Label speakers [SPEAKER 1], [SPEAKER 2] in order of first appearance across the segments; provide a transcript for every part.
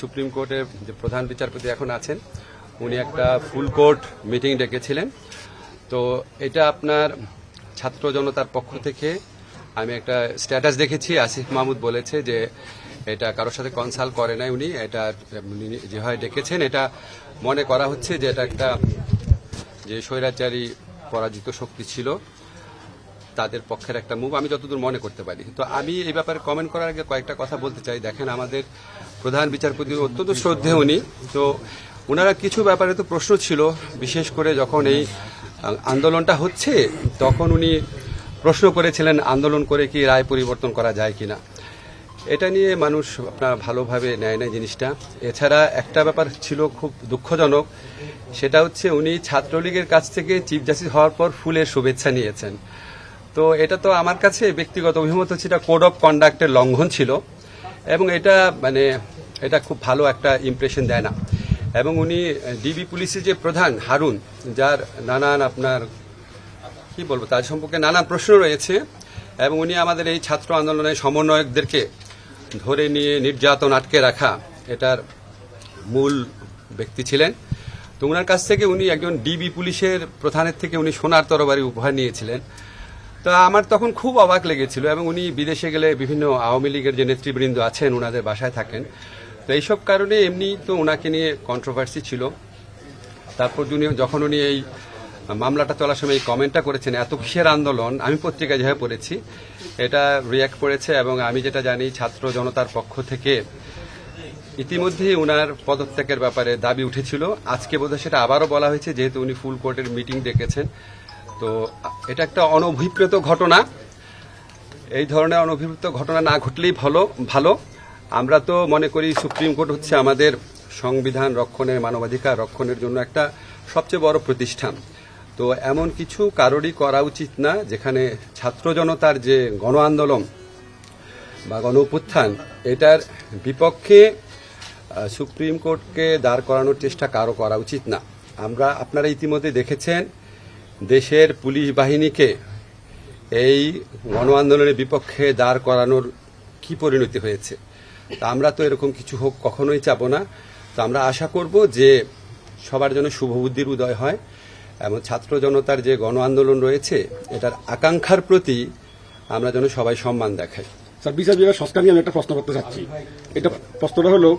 [SPEAKER 1] Supreme কোর্টের যে প্রধান বিচারপতি এখন আছেন, উনি একটা ফুল কোর্ট মিটিং ডেকেছিলেন। তো এটা আপনার ছাত্র জনতার পক্ষ থেকে আমি একটা স্ট্যাটাস দেখেছি, আসিফ মাহমুদ বলেছে যে এটা কারোর সাথে কনসাল্ট করে নাই উনি, এটা যেভাবে ডেকেছেন, এটা মনে করা হচ্ছে যে এটা একটা যে স্বৈরাচারী পরাজিত শক্তি ছিল। তাদের পক্ষের একটা মুভ আমি যতদূর মনে করতে পারি। তো আমি এই ব্যাপারে কমেন্ট করার আগে কয়েকটা কথা বলতে চাই। দেখেন, আমাদের প্রধান বিচারপতি অত্যন্ত শ্রদ্ধে উনি। তো ওনারা কিছু ব্যাপারে তো প্রশ্ন ছিল, বিশেষ করে যখন এই আন্দোলনটা হচ্ছে, তখন উনি প্রশ্ন করেছিলেন, আন্দোলন করে কি রায় পরিবর্তন করা যায় কিনা। এটা নিয়ে মানুষ আপনার ভালোভাবে নেয় না জিনিসটা। এছাড়া একটা ব্যাপার ছিল খুব দুঃখজনক, সেটা হচ্ছে উনি ছাত্রলীগের কাছ থেকে চিফ জাস্টিস হওয়ার পর ফুলের শুভেচ্ছা নিয়েছেন। তো এটা তো আমার কাছে ব্যক্তিগত অভিমত হচ্ছে এটা কোড অফ কন্ডাক্টের লঙ্ঘন ছিল। এবং এটা মানে এটা খুব ভালো একটা ইমপ্রেশন দেয় না। এবং উনি ডিবি পুলিশের যে প্রধান, হারুন, যার নানান আপনার, কি বলব, তার সম্পর্কে নানা প্রশ্ন রয়েছে। এবং উনি আমাদের এই ছাত্র আন্দোলনের সমন্বয়কদেরকে ধরে নিয়ে নির্যাতন আটকে রাখা, এটার মূল ব্যক্তি ছিলেন। তো ওনার কাছ থেকে উনি একজন ডিবি পুলিশের প্রধানের থেকে উনি সোনার তরবারি উপহার নিয়েছিলেন। তো আমার তখন খুব অবাক লেগেছিল এবং উনি বিদেশে গেলে বিভিন্ন আওয়ামী লীগের যে নেতৃবৃন্দ আছেন ওনাদের বাসায় থাকেন। তো এইসব কারণে এমনি তো ওনাকে নিয়ে কন্ট্রোভার্সি ছিল। তারপর উনি যখন উনি এই মামলাটা চলার সময় এই কমেন্টটা করেছেন, এত কিসের আন্দোলন? আমি পত্রিকায় যেভাবে পড়েছি, এটা রিয়াক্ট করেছে এবং আমি যেটা জানি, ছাত্র জনতার পক্ষ থেকে ইতিমধ্যেই উনার পদত্যাগের ব্যাপারে দাবি উঠেছিল। আজকে বোধহয় সেটা আবারও বলা হয়েছে, যেহেতু উনি ফুল কোর্টের মিটিং ডেকেছেন। তো এটা একটা অনভিপ্রেত ঘটনা। এই ধরনের অনভিপ্রেত ঘটনা না ঘটলেই ভালো ভালো। আমরা তো মনে করি সুপ্রিম কোর্ট হচ্ছে আমাদের সংবিধান রক্ষণের, মানবাধিকার রক্ষণের জন্য একটা সবচেয়ে বড় প্রতিষ্ঠান। তো এমন কিছু কারোরই করা উচিত না, যেখানে ছাত্র জনতার যে গণ আন্দোলন বা গণ উত্থান এটার বিপক্ষে সুপ্রিম কোর্টকে দাঁড় করানোর চেষ্টা কারও করা উচিত না। আমরা, আপনারা ইতিমধ্যে দেখেছেন দেশের পুলিশ বাহিনীকে এই গণ আন্দোলনের বিপক্ষে দাঁড় করানোর কি পরিণতি হয়েছে? তা আমরা তো এরকম কিছু হোক কখনোই চাবো না। তো আমরা আশা করব যে সবার জন্য শুভবুদ্ধির উদয় হয় এবং ছাত্র জনতার যে গণ আন্দোলন রয়েছে, এটার আকাঙ্ক্ষার প্রতি আমরা যেন সবাই সম্মান দেখাই।
[SPEAKER 2] স্যার বিচার বিভাগ সংস্কার নিয়ে আমি একটা প্রশ্ন করতে চাচ্ছি। এটা প্রশ্নটা হলো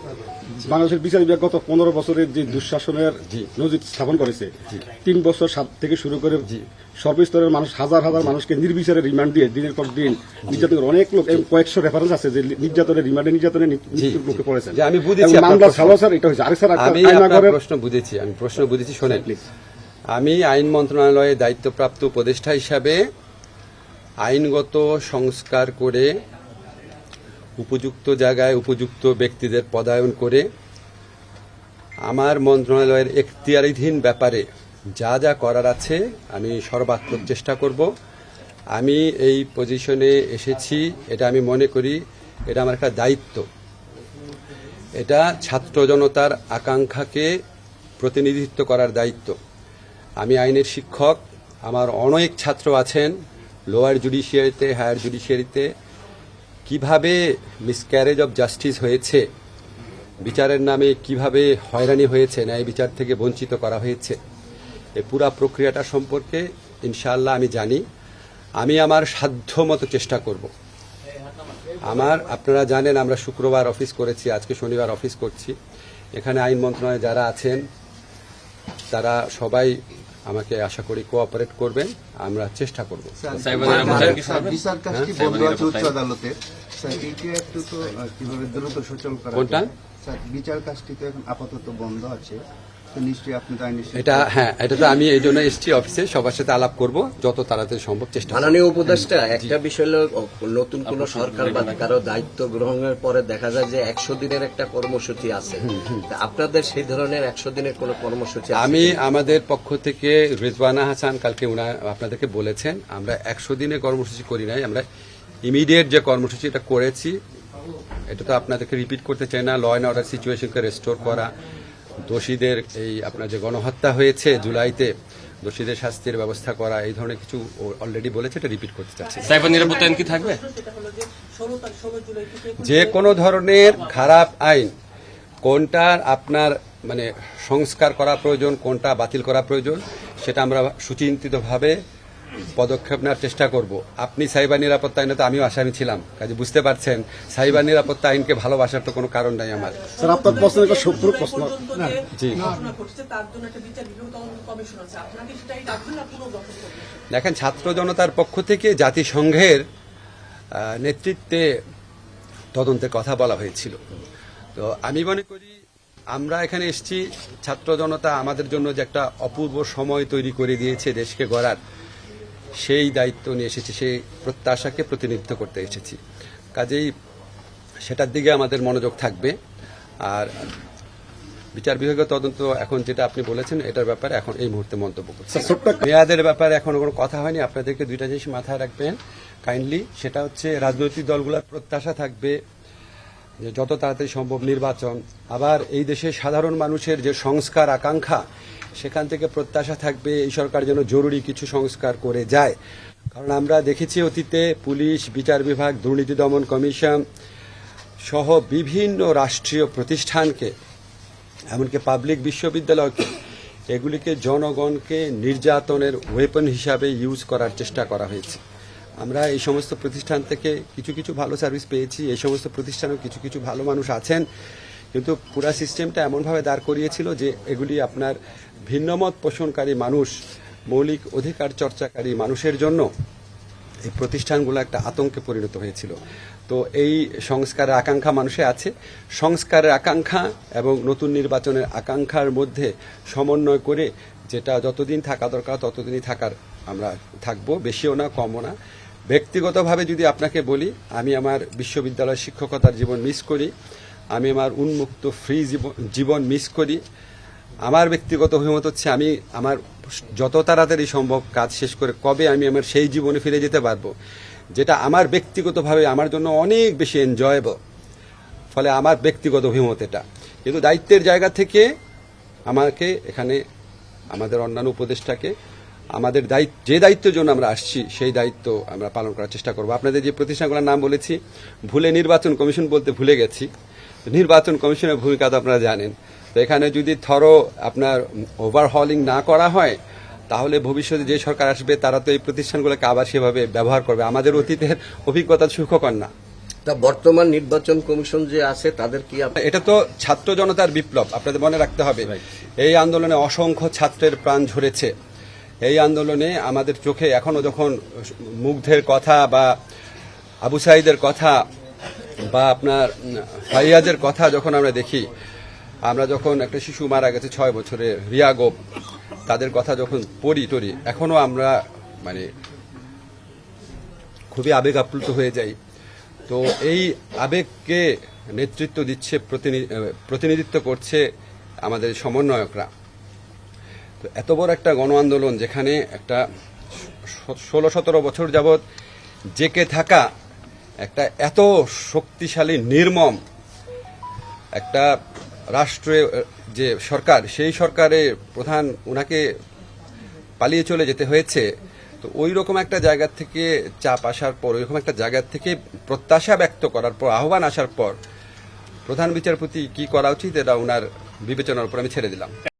[SPEAKER 2] বাংলাদেশের বিচার বিভাগ গত পনেরো বছরের যে দুঃশাসনের নজির স্থাপন করেছে তিন বছর সাত থেকে শুরু করে সর্বস্তরের মানুষ হাজার হাজার মানুষকে নির্বিচারে রিমান্ড দিয়ে দিনের পর দিন নির্যাতনের অনেক লোক এবং কয়েকশো রেফারেন্স আছে যে নির্যাতনের রিমান্ডে নির্যাতনের মৃত্যুর মুখে পড়েছেন।
[SPEAKER 1] যে আমি বুঝেছি
[SPEAKER 2] মামলা
[SPEAKER 1] প্রশ্ন।
[SPEAKER 2] স্যার এটা হয়েছে আরেক স্যার
[SPEAKER 1] আমি প্রশ্ন বুঝেছি আমি প্রশ্ন বুঝেছি শোনেন। আমি আইন মন্ত্রণালয়ে দায়িত্বপ্রাপ্ত উপদেষ্টা হিসাবে আইনগত সংস্কার করে উপযুক্ত জায়গায় উপযুক্ত ব্যক্তিদের পদায়ন করে আমার মন্ত্রণালয়ের এখতিয়ারাধীন ব্যাপারে যা যা করার আছে, আমি সর্বাত্মক চেষ্টা করব। আমি এই পজিশনে এসেছি, এটা আমি মনে করি, এটা আমার একটা দায়িত্ব। এটা ছাত্র জনতার আকাঙ্ক্ষাকে প্রতিনিধিত্ব করার দায়িত্ব। আমি আইনের শিক্ষক, আমার অনেক ছাত্র আছেন লোয়ার জুডিশিয়ারিতে হায়ার জুডিশিয়ারিতে কীভাবে মিসক্যারেজ অব জাস্টিস হয়েছে? বিচারের নামে কীভাবে হয়রানি হয়েছে? ন্যায় বিচার থেকে বঞ্চিত করা হয়েছে? এই পুরা প্রক্রিয়াটা সম্পর্কে ইনশাআল্লাহ আমি জানি। আমি আমার সাধ্য মতো চেষ্টা করব। আমার, আপনারা জানেন আমরা শুক্রবার অফিস করেছি, আজকে শনিবার অফিস করছি। এখানে আইন মন্ত্রণালয়ে যারা আছেন, তারা সবাই আমাকে আশা করি কোঅপারেট করবেন আমরা চেষ্টা করব।
[SPEAKER 3] বিচার কাজটি বন্ধ আছে উচ্চ আদালতে? স্যার এইটা একটু তো কীভাবে দ্রুত সচল করা
[SPEAKER 1] কোনটা?
[SPEAKER 3] বিচার কাজটি তো এখন আপাতত বন্ধ আছে।
[SPEAKER 1] এটা হ্যাঁ এটা তো আমি এই জন্য এসছি অফিসে সবার সাথে আলাপ করব যত তাড়াতাড়ি সম্ভব চেষ্টা।
[SPEAKER 4] মাননীয় উপদেষ্টা একটা বিষয় নতুন কোন সরকার বা কারও দায়িত্ব গ্রহণের পরে দেখা যায় যে একশো দিনের একটা কর্মসূচি আছে। আপনাদের সেই ধরনের একশো দিনের কোন কর্মসূচি
[SPEAKER 1] আমি আমাদের পক্ষ থেকে রিজওয়ানা হাসান কালকে উনা আপনাদেরকে বলেছেন আমরা একশো দিনের কর্মসূচি করি নাই আমরা ইমিডিয়েট যে কর্মসূচি এটা করেছি এটা তো আপনাদেরকে রিপিট করতে চাই না ল অ্যান্ড অর্ডার সিচুয়েশনকে রেস্টোর করা দোষীদের এই আপনার যে গণহত্যা হয়েছে জুলাইতে দোষীদের শাস্তির ব্যবস্থা করা এই ধরনের কিছু অলরেডি বলেছে এটা রিপিট করতে চাচ্ছি।
[SPEAKER 5] সাইবার নিরাপত্তায়ন কি থাকবে
[SPEAKER 1] যে কোনো ধরনের খারাপ আইন কোনটার আপনার মানে সংস্কার করা প্রয়োজন কোনটা বাতিল করা প্রয়োজন সেটা আমরা সুচিন্তিতভাবে পদক্ষেপ নেওয়ার চেষ্টা করব। আপনি সাইবার নিরাপত্তা আইনে তো আমিও আসামি ছিলাম। কাজে বুঝতে পারছেন সাইবার নিরাপত্তা আইনকে ভালোবাসার তো কোনো কারণ নাই আমার।
[SPEAKER 2] স্যার আপনার প্রশ্ন একটা সত্তর প্রশ্ন।
[SPEAKER 1] জি।
[SPEAKER 5] ঘটনা ঘটেছে তার জন্য একটা বিচার বিভাগ তদন্ত কমিশন আছে। আপনাকে সেটাই রাখবেন না পুরো গঠন করবেন
[SPEAKER 1] দেখেন ছাত্র জনতার পক্ষ থেকে জাতিসংঘের নেতৃত্বে তদন্তের কথা বলা হয়েছিল। তো আমি মনে করি আমরা এখানে এসেছি ছাত্র জনতা আমাদের জন্য যে একটা অপূর্ব সময় তৈরি করে দিয়েছে দেশকে গড়ার। সেই দায়িত্ব নিয়ে এসেছি সেই প্রত্যাশাকে প্রতিনিধিত্ব করতে এসেছি। কাজেই সেটার দিকে আমাদের মনোযোগ থাকবে। আর বিচার বিভাগীয় তদন্ত এখন যেটা আপনি বলেছেন এটার ব্যাপারে এখন এই মুহূর্তে মন্তব্য করছি। মেয়াদের ব্যাপারে এখনও কোনো কথা হয়নি আপনাদেরকে দুইটা জিনিস মাথায় রাখবেন। কাইন্ডলি সেটা হচ্ছে রাজনৈতিক দলগুলোর প্রত্যাশা থাকবে যে যত তাড়াতাড়ি সম্ভব নির্বাচন। আবার এই দেশে সাধারণ মানুষের যে সংস্কার আকাঙ্ক্ষা সেখান থেকে প্রত্যাশা থাকবে এই সরকার যেন জরুরি কিছু সংস্কার করে যায়। কারণ আমরা দেখেছি অতীতে পুলিশ, বিচার বিভাগ, দুর্নীতি দমন কমিশন সহ বিভিন্ন রাষ্ট্রীয় প্রতিষ্ঠানকে, এমনকি পাবলিক বিশ্ববিদ্যালয়কে, এগুলিকে জনগণকে নির্যাতনের ওয়েপন হিসাবে ইউজ করার চেষ্টা করা হয়েছে। আমরা এই সমস্ত প্রতিষ্ঠান থেকে কিছু কিছু ভালো সার্ভিস পেয়েছি, এই সমস্ত প্রতিষ্ঠানেও কিছু কিছু ভালো মানুষ আছেন। কিন্তু পুরা সিস্টেমটা এমনভাবে দাঁড় করিয়েছিল যে এগুলি আপনার ভিন্নমত পোষণকারী মানুষ, মৌলিক অধিকার চর্চাকারী মানুষের জন্য এই প্রতিষ্ঠানগুলো একটা আতঙ্কে পরিণত হয়েছিল। তো এই সংস্কারের আকাঙ্ক্ষা মানুষে আছে। সংস্কারের আকাঙ্ক্ষা এবং নতুন নির্বাচনের আকাঙ্ক্ষার মধ্যে সমন্বয় করে যেটা যতদিন থাকা দরকার ততদিনই থাকার আমরা থাকব, বেশিও না, কমও না। ব্যক্তিগতভাবে যদি আপনাকে বলি, আমি আমার বিশ্ববিদ্যালয় শিক্ষকতার জীবন মিস করি। আমি আমার উন্মুক্ত ফ্রি জীবন মিস করি। আমার ব্যক্তিগত অভিমত হচ্ছে আমি আমার যত তাড়াতাড়ি সম্ভব কাজ শেষ করে কবে আমি আমার সেই জীবনে ফিরে যেতে পারব, যেটা আমার ব্যক্তিগতভাবে আমার জন্য অনেক বেশি এনজয়েবল ফলে আমার ব্যক্তিগত অভিমত এটা। কিন্তু দায়িত্বের জায়গা থেকে আমাকে এখানে আমাদের অন্যান্য উপদেষ্টাকে আমাদের দায়িত্ব যে দায়িত্বের জন্য আমরা আসছি, সেই দায়িত্ব আমরা পালন করার চেষ্টা করব। আপনাদের যে প্রতিষ্ঠানগুলোর নাম বলেছি, ভুলে নির্বাচন কমিশন বলতে ভুলে গেছি। নির্বাচন কমিশনের ভূমিকা তো আপনারা জানেন। তো এখানে যদি থরো আপনার ওভারহলিং না করা হয় তাহলে ভবিষ্যতে যে সরকার আসবে তারা তো এই প্রতিষ্ঠানগুলোকে আবার সেভাবে ব্যবহার করবে। আমাদের অতীতের অভিজ্ঞতা সুখকর না।
[SPEAKER 4] তা বর্তমান নির্বাচন কমিশন যে আছে তাদের কি
[SPEAKER 1] এটা তো ছাত্র জনতার বিপ্লব আপনাদের মনে রাখতে হবে। এই আন্দোলনে অসংখ্য ছাত্রের প্রাণ ঝরেছে। এই আন্দোলনে আমাদের চোখে এখনও যখন মুগ্ধের কথা বা আবু সাইদের কথা বা আপনার ফাইয়াজের কথা যখন আমরা দেখি, আমরা যখন একটা শিশু মারা গেছে ছয় বছরে, রিয়া গোপ, তাদের কথা যখন পড়ি টরি এখনও আমরা মানে খুবই আবেগ আপ্লুত হয়ে যাই। তো এই আবেগকে নেতৃত্ব দিচ্ছে, প্রতিনি- প্রতিনিধিত্ব করছে আমাদের সমন্বয়করা। তো এত বড় একটা গণ আন্দোলন যেখানে একটা ষোলো সতেরো বছর যাবৎ জেকে থাকা একটা এত শক্তিশালী, নির্মম একটা রাষ্ট্রে যে সরকার, সেই সরকারের প্রধান ওনাকে পালিয়ে চলে যেতে হয়েছে, তো ওই রকম একটা জায়গা থেকে চাপ আসার পর ওই রকম একটা জায়গা থেকে প্রত্যাশা ব্যক্ত করার পর, আহ্বান আসার পর প্রধান বিচারপতি কি করা উচিত, এটা ওনার বিবেচনার উপর আমি ছেড়ে দিলাম।